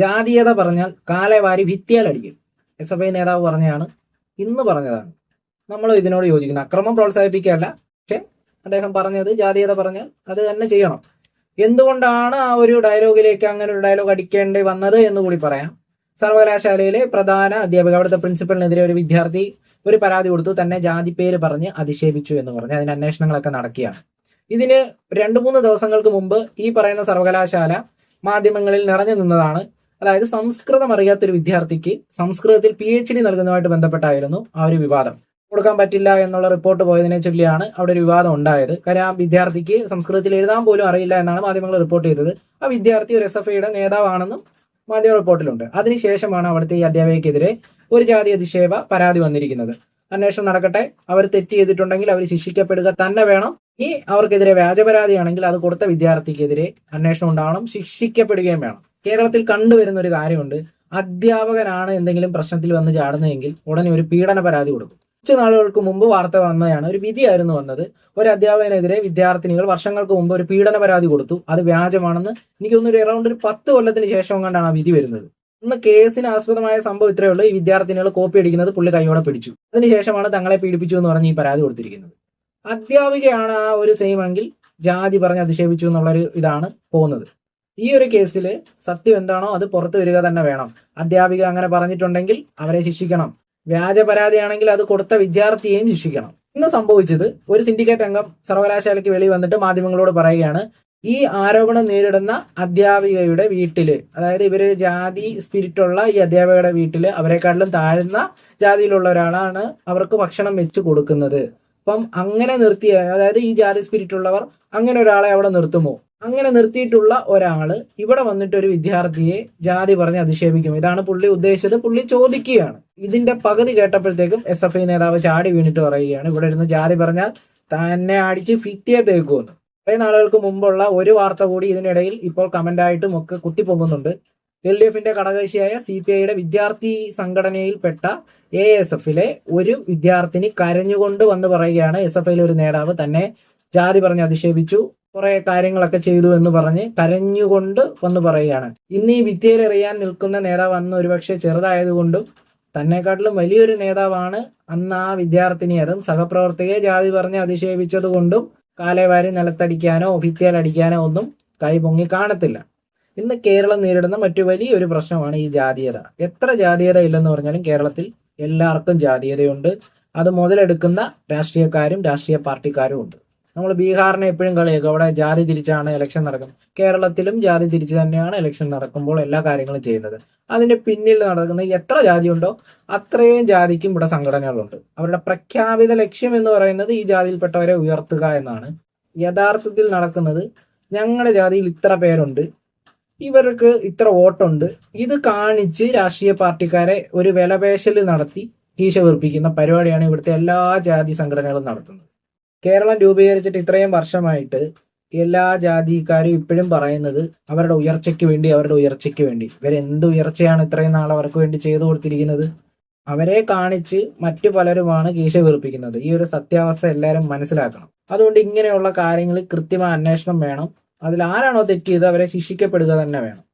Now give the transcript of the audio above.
ജാതീയത പറഞ്ഞാൽ കാലവാരി ഭിത്തിയാലടിക്കും. എസ് എഫ് ഐ നേതാവ് പറഞ്ഞാണ് ഇന്ന് പറഞ്ഞതാണ്. നമ്മൾ ഇതിനോട് യോജിക്കുന്നു. അക്രമം പ്രോത്സാഹിപ്പിക്കുകയല്ല പക്ഷെ അദ്ദേഹം പറഞ്ഞത് ജാതീയത പറഞ്ഞാൽ അത് തന്നെ ചെയ്യണം. എന്തുകൊണ്ടാണ് ആ ഒരു ഡയലോഗിലേക്ക് അങ്ങനെ ഒരു ഡയലോഗ് അടിക്കേണ്ടി വന്നത് എന്ന് കൂടി പറയാം. സർവകലാശാലയിലെ പ്രധാന അധ്യാപക അവിടുത്തെ പ്രിൻസിപ്പലിനെതിരെ ഒരു വിദ്യാർത്ഥി ഒരു പരാതി കൊടുത്തു തന്നെ ജാതി പേര് പറഞ്ഞ് അധിക്ഷേപിച്ചു എന്ന് പറഞ്ഞ്. അതിന് അന്വേഷണങ്ങളൊക്കെ നടക്കുകയാണ്. ഇതിന് രണ്ടു മൂന്ന് ദിവസങ്ങൾക്ക് മുമ്പ് ഈ പറയുന്ന സർവകലാശാല മാധ്യമങ്ങളിൽ നിറഞ്ഞു നിന്നതാണ് അതായത് സംസ്കൃതം അറിയാത്തൊരു വിദ്യാർത്ഥിക്ക് സംസ്കൃതത്തിൽ പി എച്ച് ഡി നൽകുന്നതുമായിട്ട് ബന്ധപ്പെട്ടായിരുന്നു ആ ഒരു വിവാദം. കൊടുക്കാൻ പറ്റില്ല എന്നുള്ള റിപ്പോർട്ട് പോയതിനെ ചൊല്ലിയാണ് അവിടെ ഒരു വിവാദം ഉണ്ടായത്. കാര്യം ആ വിദ്യാർത്ഥിക്ക് സംസ്കൃതത്തിൽ എഴുതാൻ പോലും അറിയില്ല എന്നാണ് മാധ്യമങ്ങൾ റിപ്പോർട്ട് ചെയ്തത്. ആ വിദ്യാർത്ഥി ഒരു എസ് എഫ് ഐയുടെ നേതാവാണെന്നും മാധ്യമ റിപ്പോർട്ടിലുണ്ട്. അതിനുശേഷമാണ് അവിടുത്തെ ഈ അധ്യാപകയ്ക്കെതിരെ ഒരു ജാതി അധിക്ഷേപ പരാതി വന്നിരിക്കുന്നത്. അന്വേഷണം നടക്കട്ടെ. അവർ തെറ്റ് ചെയ്തിട്ടുണ്ടെങ്കിൽ അവർ ശിക്ഷിക്കപ്പെടുക തന്നെ വേണം. ഇനി അവർക്കെതിരെ വ്യാജപരാതിയാണെങ്കിൽ അത് കൊടുത്ത വിദ്യാർത്ഥിക്കെതിരെ അന്വേഷണം ഉണ്ടാവണം. ശിക്ഷിക്കപ്പെടുകയും വേണം. കേരളത്തിൽ കണ്ടുവരുന്ന ഒരു കാര്യമുണ്ട്. അധ്യാപകനാണ് എന്തെങ്കിലും പ്രശ്നത്തിൽ വന്ന് ചാടുന്നതെങ്കിൽ ഉടനെ ഒരു പീഡന പരാതി കൊടുക്കും. കുറച്ച് നാളുകൾക്ക് മുമ്പ് വാർത്ത വന്നതാണ് ഒരു വിധിയായിരുന്നു വന്നത്. ഒരു അധ്യാപകനെതിരെ വിദ്യാർത്ഥിനികൾ വർഷങ്ങൾക്ക് മുമ്പ് ഒരു പീഡന പരാതി കൊടുത്തു. അത് വ്യാജമാണെന്ന് എനിക്ക് തോന്നുന്നു ഒരു അറൗണ്ട് ഒരു പത്ത് കൊല്ലത്തിന് ശേഷം കണ്ടാണ് ആ വിധി വരുന്നത്. ഇന്ന് കേസിന് ആസ്പദമായ സംഭവം ഇത്രയേ ഉള്ളൂ. ഈ വിദ്യാർത്ഥിനികൾ കോപ്പി അടിക്കുന്നത് പുള്ളി കൈയോടെ പിടിച്ചു. അതിനുശേഷമാണ് തങ്ങളെ പീഡിപ്പിച്ചു എന്ന് പറഞ്ഞ് ഈ പരാതി കൊടുത്തിരിക്കുന്നത്. അധ്യാപികയാണ് ആ ഒരു സെയിം ജാതി പറഞ്ഞ് അധിക്ഷേപിച്ചു എന്നുള്ളൊരു ഇതാണ് പോകുന്നത്. ഈ ഒരു കേസിൽ സത്യം എന്താണോ അത് പുറത്തു വരിക തന്നെ വേണം. അധ്യാപിക അങ്ങനെ പറഞ്ഞിട്ടുണ്ടെങ്കിൽ അവരെ ശിക്ഷിക്കണം. വ്യാജ പരാതിയാണെങ്കിൽ അത് കൊടുത്ത വിദ്യാർത്ഥിയെയും ശിക്ഷിക്കണം. ഇന്ന് സംഭവിച്ചത് ഒരു സിൻഡിക്കേറ്റ് അംഗം സർവകലാശാലയ്ക്ക് വെളി വന്നിട്ട് മാധ്യമങ്ങളോട് പറയുകയാണ് ഈ ആരോപണം നേരിടുന്ന അധ്യാപികയുടെ വീട്ടിൽ അതായത് ഇവർ ജാതി സ്പിരിറ്റ് ഉള്ള ഈ അധ്യാപികയുടെ വീട്ടിൽ അവരെക്കാട്ടിലും താഴ്ന്ന ജാതിയിലുള്ള ഒരാളാണ് അവർക്ക് ഭക്ഷണം വെച്ച് കൊടുക്കുന്നത്. അപ്പം അങ്ങനെ നിർത്തിയ അതായത് ഈ ജാതി സ്പിരിറ്റ് ഉള്ളവർ അങ്ങനെ ഒരാളെ അവിടെ നിർത്തുമോ? അങ്ങനെ നിർത്തിയിട്ടുള്ള ഒരാൾ ഇവിടെ വന്നിട്ട് ഒരു വിദ്യാർത്ഥിയെ ജാതി പറഞ്ഞ് അധിക്ഷേപിക്കും. ഇതാണ് പുള്ളി ഉദ്ദേശിച്ചത്. പുള്ളി ചോദിക്കുകയാണ്. ഇതിന്റെ പകുതി കേട്ടപ്പോഴത്തേക്കും എസ് എഫ് ഐ നേതാവ് ചാടി വീണിട്ട് പറയുകയാണ്. ഇവിടെ ഇരുന്ന് ജാതി പറഞ്ഞാൽ തന്നെ അടിച്ച് ഫിത്തിയെ തേക്കുമെന്ന്. കുറേ നാളുകൾക്ക് മുമ്പുള്ള ഒരു വാർത്ത കൂടി ഇതിനിടയിൽ ഇപ്പോൾ കമന്റ് ആയിട്ടും ഒക്കെ കുത്തിപ്പൊങ്ങുന്നുണ്ട്. എൽ ഡി എഫിന്റെ ഘടകകക്ഷിയായ സി പി ഐയുടെ വിദ്യാർത്ഥി സംഘടനയിൽപ്പെട്ട എ എസ് എഫിലെ ഒരു വിദ്യാർത്ഥിനി കരഞ്ഞുകൊണ്ട് വന്ന് പറയുകയാണ്. എസ് എഫ് ഐയിലെ ഒരു നേതാവ് തന്നെ ജാതി പറഞ്ഞ് അധിക്ഷേപിച്ചു. കുറെ കാര്യങ്ങളൊക്കെ ചെയ്തു എന്ന് പറഞ്ഞ് കരഞ്ഞുകൊണ്ട് വന്ന് പറയുകയാണ്. ഇന്ന് ഈ വിദ്യയിൽ എറിയാൻ നിൽക്കുന്ന നേതാവ് അന്ന് ഒരുപക്ഷെ ചെറുതായതുകൊണ്ടും തന്നെക്കാട്ടിലും വലിയൊരു നേതാവാണ് അന്ന് ആ വിദ്യാർത്ഥിനി അതും. സഹപ്രവർത്തകയെ ജാതി പറഞ്ഞ് അധിക്ഷേപിച്ചത് കൊണ്ടും കാലേവാരി നിലത്തടിക്കാനോ ഭിത്തിയാൽ അടിക്കാനോ ഒന്നും കൈ പൊങ്ങി കാണത്തില്ല. ഇന്ന് കേരളം നേരിടുന്ന മറ്റു വലിയൊരു പ്രശ്നമാണ് ഈ ജാതീയത. എത്ര ജാതീയത ഇല്ലെന്ന് പറഞ്ഞാലും കേരളത്തിൽ എല്ലാവർക്കും ജാതീയതയുണ്ട്. അത് മുതലെടുക്കുന്ന രാഷ്ട്രീയക്കാരും രാഷ്ട്രീയ പാർട്ടിക്കാരും ഉണ്ട്. നമ്മൾ ബീഹാറിനെ എപ്പോഴും കളിയാക്കും. അവിടെ ജാതി തിരിച്ചാണ് ഇലക്ഷൻ നടക്കുന്നത് കേരളത്തിലും ജാതി തിരിച്ച് തന്നെയാണ് ഇലക്ഷൻ നടക്കുമ്പോൾ എല്ലാ കാര്യങ്ങളും ചെയ്യുന്നത്. അതിന്റെ പിന്നിൽ നടക്കുന്ന എത്ര ജാതി ഉണ്ടോ അത്രയും ജാതിക്കും ഇവിടെ സംഘടനകളുണ്ട്. അവരുടെ പ്രഖ്യാപിത ലക്ഷ്യം എന്ന് പറയുന്നത് ഈ ജാതിയിൽപ്പെട്ടവരെ ഉയർത്തുക എന്നാണ്. യഥാർത്ഥത്തിൽ നടക്കുന്നത് ഞങ്ങളുടെ ജാതിയിൽ ഇത്ര പേരുണ്ട്. ഇവർക്ക് ഇത്ര വോട്ടുണ്ട്. ഇത് കാണിച്ച് രാഷ്ട്രീയ പാർട്ടിക്കാരെ ഒരു വിലപേശൽ നടത്തി കീശ വീർപ്പിക്കുന്ന പരിപാടിയാണ് ഇവിടുത്തെ എല്ലാ ജാതി സംഘടനകളും നടത്തുന്നത്. കേരളം രൂപീകരിച്ചിട്ട് ഇത്രയും വർഷമായിട്ട് എല്ലാ ജാതിക്കാരും ഇപ്പോഴും പറയുന്നത് അവരുടെ ഉയർച്ചയ്ക്ക് വേണ്ടി അവരുടെ ഉയർച്ചയ്ക്ക് വേണ്ടി. ഇവരെന്ത് ഉയർച്ചയാണ് ഇത്രയും നാൾ അവർക്ക് വേണ്ടി ചെയ്തു കൊടുത്തിരിക്കുന്നത്? അവരെ കാണിച്ച് മറ്റു പലരുമാണ് കീശ വീർപ്പിക്കുന്നത്. ഈ ഒരു സത്യാവസ്ഥ എല്ലാവരും മനസ്സിലാക്കണം. അതുകൊണ്ട് ഇങ്ങനെയുള്ള കാര്യങ്ങൾ കൃത്യമായ അന്വേഷണം വേണം. അതിൽ ആരാണോ തെറ്റിയത് അവരെ ശിക്ഷിക്കപ്പെടുക തന്നെ വേണം.